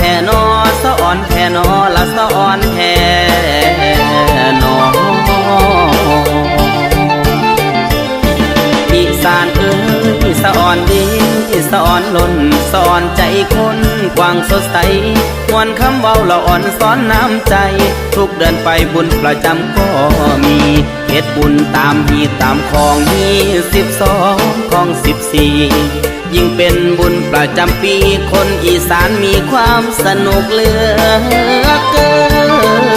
แท่นอสะอ่อนแท่นอละสะอ่อนแท่นอ สานเอ้ยสะอ่อนดีสะอ่อนล้นสะอ่อนใจคนกว้างสดใสมวนคำเว้าละอ่อนสอนน้ำใจ ทุกเดินไปบุญประจำก็มีเฮ็ดบุญตามฮีตามของฮีสิบสองของสิบสี่ยิ่งเป็นบุญประจำปีคนอีสานมีความสนุกเหลือเกิน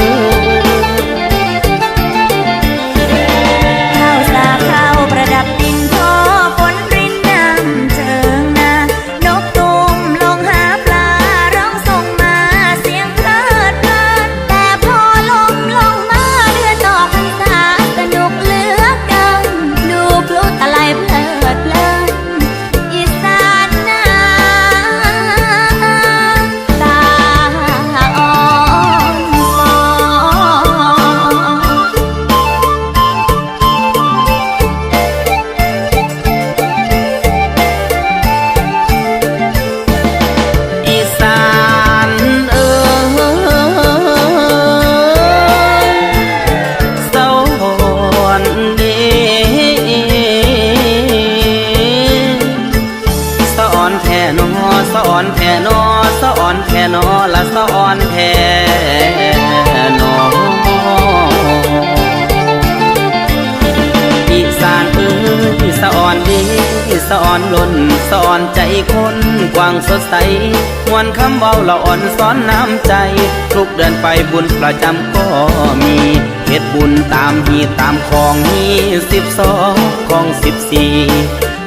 นอละสะอ่อนแท่นออีสานเอ้ยสะอ่อนดีสะอ่อนล้นสะอ่อนใจคนกว้างสดใสมวนคำเบาละอ่อนสอนน้ำใจ ทุกเดินไปบุญประจำก็มีเฮ็ดบุญตามฮีตามของฮีสิบสองของสิบสี่